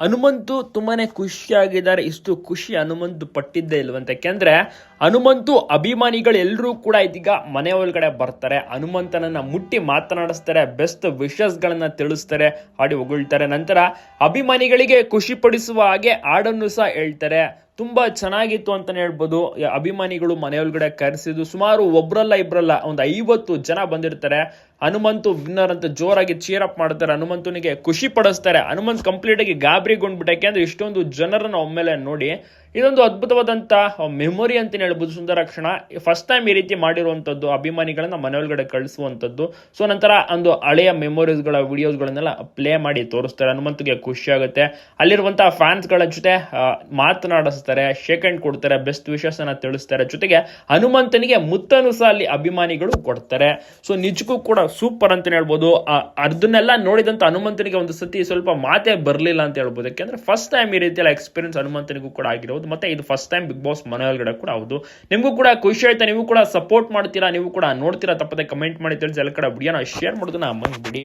ಹನುಮಂತು ತುಂಬಾನೇ ಖುಷಿಯಾಗಿದ್ದಾರೆ. ಇಷ್ಟು ಖುಷಿ ಹನುಮಂತು ಪಟ್ಟಿದ್ದೇ ಇಲ್ವಂತ. ಯಾಕೆಂದ್ರೆ ಹನುಮಂತು ಅಭಿಮಾನಿಗಳು ಎಲ್ಲರೂ ಕೂಡ ಇದೀಗ ಮನೆ ಒಳಗಡೆ ಬರ್ತಾರೆ. ಹನುಮಂತನನ್ನ ಮುಟ್ಟಿ ಮಾತನಾಡಿಸ್ತಾರೆ ಬೆಸ್ಟ್ ವಿಶಸ್ ಗಳನ್ನ ತಿಳಿಸ್ತಾರೆ, ಹಾಡಿ ಹೊಗಳ್ತಾರೆ. ನಂತರ ಅಭಿಮಾನಿಗಳಿಗೆ ಖುಷಿ ಪಡಿಸುವ ಹಾಗೆ ಹಾಡನ್ನು ಸಹ ಹೇಳ್ತಾರೆ. ತುಂಬಾ ಚೆನ್ನಾಗಿತ್ತು ಅಂತಲೇ ಹೇಳ್ಬೋದು. ಅಭಿಮಾನಿಗಳು ಅಭಿಮಾನಿಗಳು ಮನೆಯೊಳಗಡೆ ಕರೆಸಿದ್ದು ಸುಮಾರು ಒಬ್ರಲ್ಲ ಇಬ್ಬರಲ್ಲ ಒಂದು ಐವತ್ತು ಜನ ಬಂದಿರ್ತಾರೆ. ಹನುಮಂತು ವಿನ್ನರ್ ಅಂತ ಜೋರಾಗಿ ಚೀರ್ ಅಪ್ ಮಾಡ್ತಾರೆ. ಹನುಮಂತನಿಗೆ ಖುಷಿ ಪಡಿಸ್ತಾರೆ. ಹನುಮಂತ್ ಕಂಪ್ಲೀಟ್ ಆಗಿ ಗಾಬರಿಗೊಂಡ್ಬಿಟ್ಟೆ ಯಾಕೆಂದ್ರೆ ಇಷ್ಟೊಂದು ಜನರನ್ನು ಒಮ್ಮೆಲೆ ನೋಡಿ ಇದೊಂದು ಅದ್ಭುತವಾದಂತ ಮೆಮೊರಿ ಅಂತ ಹೇಳ್ಬೋದು ಸುಂದರ ಕ್ಷಣ ಫಸ್ಟ್ ಟೈಮ್ ಈ ರೀತಿ ಮಾಡಿರುವಂತದ್ದು, ಅಭಿಮಾನಿಗಳನ್ನ ಮನೆಯೊಳಗಡೆ ಕಳಿಸುವಂಥದ್ದು ಸೊ ನಂತರ ಒಂದು ಹಳೆಯ ಮೆಮೊರೀಸ್ಗಳ ವಿಡಿಯೋಸ್ಗಳನ್ನೆಲ್ಲ ಪ್ಲೇ ಮಾಡಿ ತೋರಿಸ್ತಾರೆ. ಹನುಮಂತಿಗೆ ಖುಷಿ ಆಗುತ್ತೆ. ಅಲ್ಲಿರುವಂತಹ ಫ್ಯಾನ್ಸ್ಗಳ ಜೊತೆ ಮಾತನಾಡಿಸ್ತಾರೆ ಶೇಕ್ ಹ್ಯಾಂಡ್ ಕೊಡ್ತಾರೆ ಬೆಸ್ಟ್ ವಿಶಸ್ ಅನ್ನ ತಿಳಿಸ್ತಾರೆ. ಜೊತೆಗೆ ಹನುಮಂತನಿಗೆ ಮುತ್ತನು ಸಹ ಅಲ್ಲಿ ಅಭಿಮಾನಿಗಳು ಕೊಡ್ತಾರೆ. ಸೊ ನಿಜಕ್ಕೂ ಕೂಡ ಸೂಪರ್ ಅಂತ ಹೇಳ್ಬೋದು. ಅದನ್ನೆಲ್ಲ ನೋಡಿದಂತ ಹನುಮಂತನಿಗೆ ಒಂದು ಸತಿ ಸ್ವಲ್ಪ ಮಾತೇ ಬರಲಿಲ್ಲ ಅಂತ ಹೇಳ್ಬೋದು. ಯಾಕೆಂದ್ರೆ ಫಸ್ಟ್ ಟೈಮ್ ಈ ರೀತಿಯಲ್ಲ ಎಕ್ಸ್ಪೀರಿಯನ್ಸ್ ಹನುಮಂತನಿಗೂ ಕೂಡ ಆಗಿರೋದು. ಮತ್ತೆ ಇದು ಫಸ್ಟ್ ಟೈಮ್ ಬಿಗ್ ಬಾಸ್ ಮನೆ ಒಳಗಡೆ ಕೂಡ ಹೌದು. ನಿಮಗೂ ಕೂಡ ಖುಷಿ ಆಯ್ತಾ? ನೀವು ಕೂಡ ಸಪೋರ್ಟ್ ಮಾಡ್ತೀರಾ? ನೀವು ಕೂಡ ನೋಡ್ತೀರಾ? ತಪ್ಪದೆ ಕಮೆಂಟ್ ಮಾಡಿ, ತಿಳಿಸಿ ಎಲ್ಲ ಕಡೆ ವಿಡಿಯೋನ ಶೇರ್ ಮಾಡೋದನ್ನ ಮರ್ತ್ಬಿಡಿ